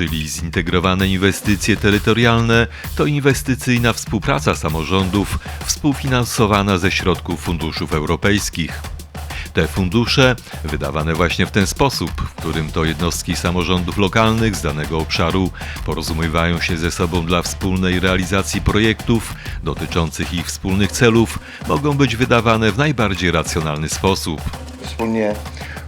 Czyli Zintegrowane Inwestycje Terytorialne, to inwestycyjna współpraca samorządów współfinansowana ze środków funduszów europejskich. Te fundusze, wydawane właśnie w ten sposób, w którym to jednostki samorządów lokalnych z danego obszaru porozumiewają się ze sobą dla wspólnej realizacji projektów dotyczących ich wspólnych celów, mogą być wydawane w najbardziej racjonalny sposób. Wspólnie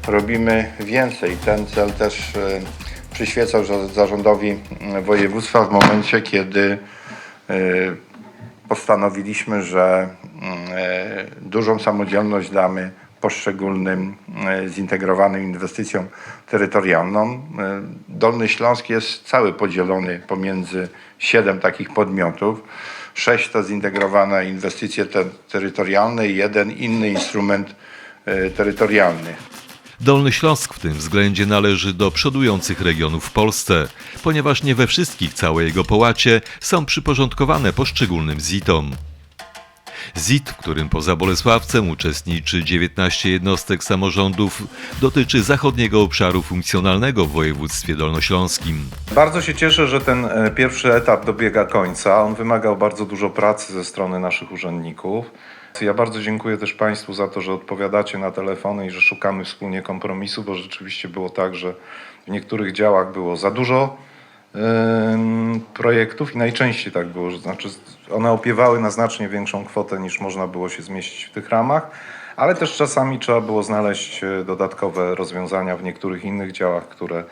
robimy więcej. Ten cel też e, przyświecał za- zarządowi mm, województwa w momencie, kiedy e, postanowiliśmy, że mm, e, dużą samodzielność damy poszczególnym e, zintegrowanym inwestycjom terytorialnym. E, Dolny Śląsk jest cały podzielony pomiędzy siedem takich podmiotów. Sześć to zintegrowane inwestycje te- terytorialne i jeden inny instrument terytorialny. Dolny Śląsk w tym względzie należy do przodujących regionów w Polsce, ponieważ nie we wszystkich całe jego połacie są przyporządkowane poszczególnym ZIT-om. ZIT, w którym poza Bolesławcem uczestniczy 19 jednostek samorządów, dotyczy zachodniego obszaru funkcjonalnego w województwie dolnośląskim. Bardzo się cieszę, że ten e, pierwszy etap dobiega końca. On wymagał bardzo dużo pracy ze strony naszych urzędników. Ja bardzo dziękuję też Państwu za to, że odpowiadacie na telefony i że szukamy wspólnie kompromisu, bo rzeczywiście było tak, że w niektórych działach było za dużo projektów i najczęściej tak było, znaczy one opiewały na znacznie większą kwotę niż można było się zmieścić w tych ramach, ale też czasami trzeba było znaleźć e, dodatkowe rozwiązania w niektórych innych działach, które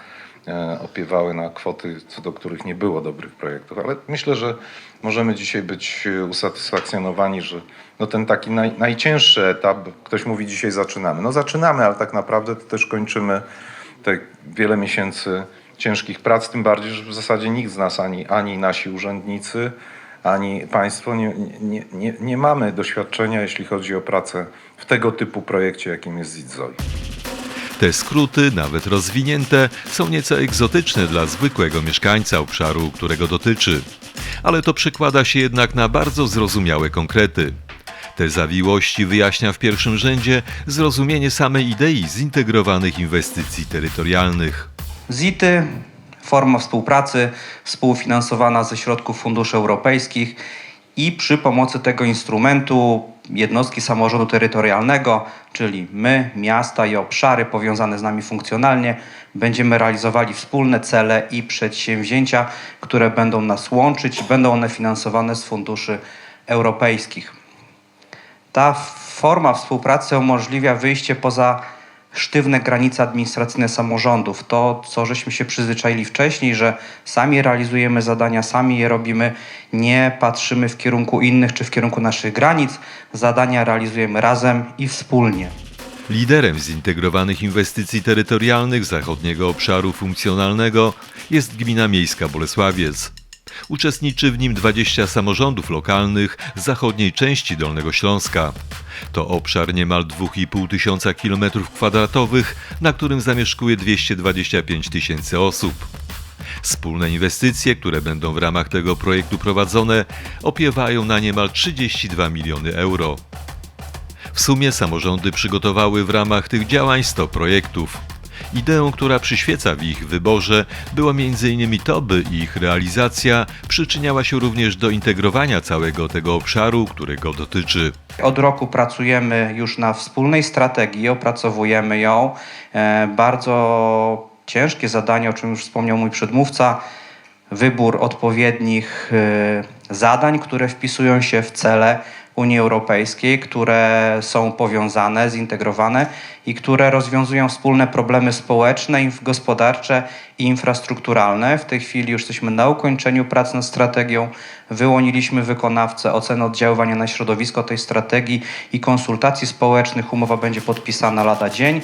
opiewały na kwoty, co do których nie było dobrych projektów. Ale myślę, że możemy dzisiaj być e, usatysfakcjonowani, że no ten taki naj, najcięższy etap, ktoś mówi dzisiaj zaczynamy. No zaczynamy, ale tak naprawdę to też kończymy te wiele miesięcy ciężkich prac, tym bardziej, że w zasadzie nikt z nas, ani, ani nasi urzędnicy, ani państwo nie, nie, nie, nie mamy doświadczenia, jeśli chodzi o pracę w tego typu projekcie, jakim jest ZITZOI. Te skróty, nawet rozwinięte, są nieco egzotyczne dla zwykłego mieszkańca obszaru, którego dotyczy. Ale to przekłada się jednak na bardzo zrozumiałe konkrety. Te zawiłości wyjaśnia w pierwszym rzędzie zrozumienie samej idei zintegrowanych inwestycji terytorialnych. ZIT-y, forma współpracy współfinansowana ze środków funduszy europejskich i przy pomocy tego instrumentu jednostki samorządu terytorialnego, czyli my, miasta i obszary powiązane z nami funkcjonalnie, będziemy realizowali wspólne cele i przedsięwzięcia, które będą nas łączyć będą one finansowane z funduszy europejskich. Ta forma współpracy umożliwia wyjście poza sztywne granice administracyjne samorządów. To, co żeśmy się przyzwyczaili wcześniej, że sami realizujemy zadania, sami je robimy, nie patrzymy w kierunku innych czy w kierunku naszych granic. Zadania realizujemy razem i wspólnie. Liderem zintegrowanych inwestycji terytorialnych zachodniego obszaru funkcjonalnego jest Gmina Miejska Bolesławiec. Uczestniczy w nim 20 samorządów lokalnych z zachodniej części Dolnego Śląska. To obszar niemal 2,5 tysiąca kilometrów kwadratowych, na którym zamieszkuje 225 tysięcy osób. Wspólne inwestycje, które będą w ramach tego projektu prowadzone, opiewają na niemal 32 miliony euro. W sumie samorządy przygotowały w ramach tych działań 100 projektów. Ideą, która przyświeca w ich wyborze, było m.in. to, by ich realizacja przyczyniała się również do integrowania całego tego obszaru, którego dotyczy. Od roku pracujemy już na wspólnej strategii, opracowujemy ją. E, Bardzo ciężkie zadanie, o czym już wspomniał mój przedmówca, wybór odpowiednich e, zadań, które wpisują się w cele Unii Europejskiej, które są powiązane, zintegrowane i które rozwiązują wspólne problemy społeczne, gospodarcze i infrastrukturalne. W tej chwili już jesteśmy na ukończeniu prac nad strategią. Wyłoniliśmy wykonawcę, ocenę oddziaływania na środowisko tej strategii i konsultacji społecznych. Umowa będzie podpisana lada dzień.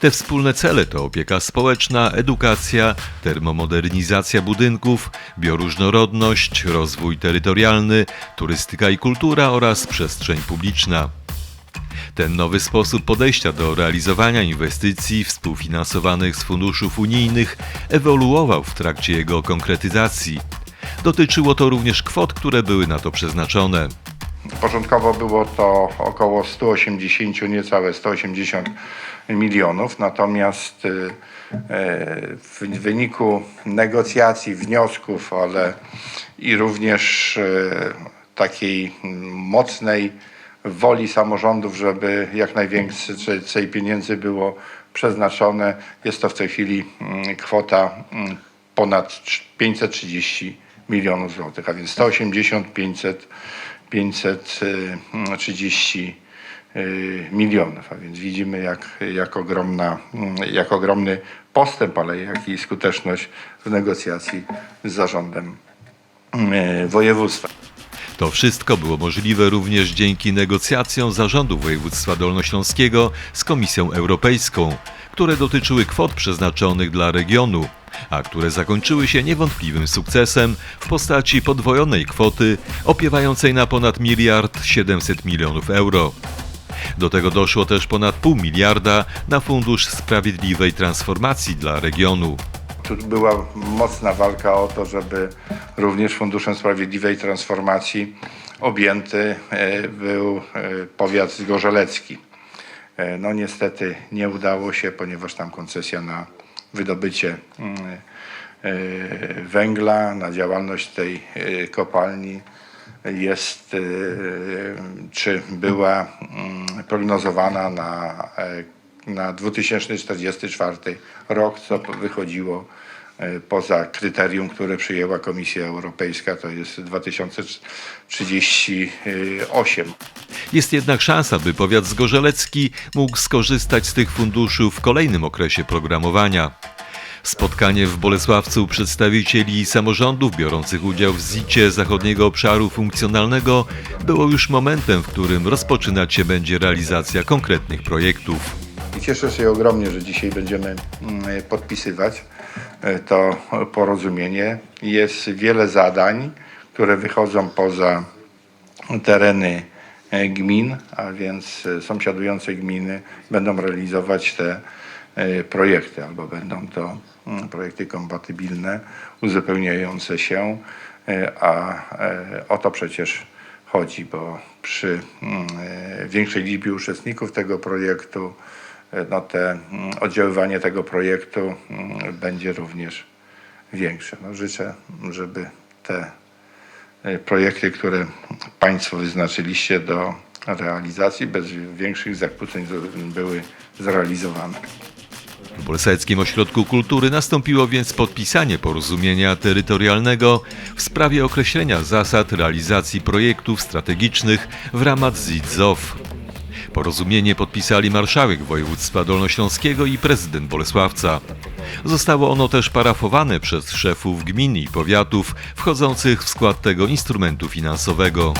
Te wspólne cele to opieka społeczna, edukacja, termomodernizacja budynków, bioróżnorodność, rozwój terytorialny, turystyka i kultura oraz przestrzeń publiczna. Ten nowy sposób podejścia do realizowania inwestycji współfinansowanych z funduszów unijnych ewoluował w trakcie jego konkretyzacji. Dotyczyło to również kwot, które były na to przeznaczone. Początkowo było to około 180, niecałe 180 milionów, natomiast y, y, w wyniku negocjacji, wniosków, ale i również y, takiej mocnej woli samorządów, żeby jak najwięcej pieniędzy było przeznaczone, jest to w tej chwili mm, kwota mm, ponad 530 milionów złotych, a więc 180, 500, 530 y, milionów, a więc widzimy jak, jak, ogromna, mm, jak ogromny postęp, ale jak i skuteczność w negocjacji z zarządem y, województwa. To wszystko było możliwe również dzięki negocjacjom zarządu województwa dolnośląskiego z Komisją Europejską, które dotyczyły kwot przeznaczonych dla regionu, a które zakończyły się niewątpliwym sukcesem w postaci podwojonej kwoty opiewającej na ponad miliard 700 milionów euro. Do tego doszło też ponad pół miliarda na Fundusz Sprawiedliwej Transformacji dla regionu. Tu była mocna walka o to, żeby również Funduszem Sprawiedliwej Transformacji objęty e, był e, powiat zgorzelecki. E, No niestety nie udało się, ponieważ tam koncesja na wydobycie mm, e, węgla, na działalność tej e, kopalni jest, czy była mm, prognozowana na, na 2044 rok, co wychodziło poza kryterium, które przyjęła Komisja Europejska, to jest 2038. Jest jednak szansa, by powiat zgorzelecki mógł skorzystać z tych funduszy w kolejnym okresie programowania. Spotkanie w Bolesławcu przedstawicieli samorządów biorących udział w ZIT-cie Zachodniego Obszaru Funkcjonalnego było już momentem, w którym rozpoczynać się będzie realizacja konkretnych projektów. Cieszę się ogromnie, że dzisiaj będziemy mm, podpisywać e, to porozumienie. Jest wiele zadań, które wychodzą poza tereny e, gmin, a więc e, sąsiadujące gminy będą realizować te e, projekty, albo będą to mm, projekty kompatybilne, uzupełniające się, e, a e, o to przecież chodzi, bo przy mm, e, większej liczbie uczestników tego projektu e, no te mm, oddziaływanie tego projektu mm, będzie również większe. No życzę, żeby te e, projekty, które Państwo wyznaczyliście do realizacji bez większych zakłóceń były zrealizowane. W Bolesławskim Ośrodku Kultury nastąpiło więc podpisanie porozumienia terytorialnego w sprawie określenia zasad realizacji projektów strategicznych w ramach ZIT-ZOW. Porozumienie podpisali marszałek województwa dolnośląskiego i prezydent Bolesławca. Zostało ono też parafowane przez szefów gmin i powiatów wchodzących w skład tego instrumentu finansowego.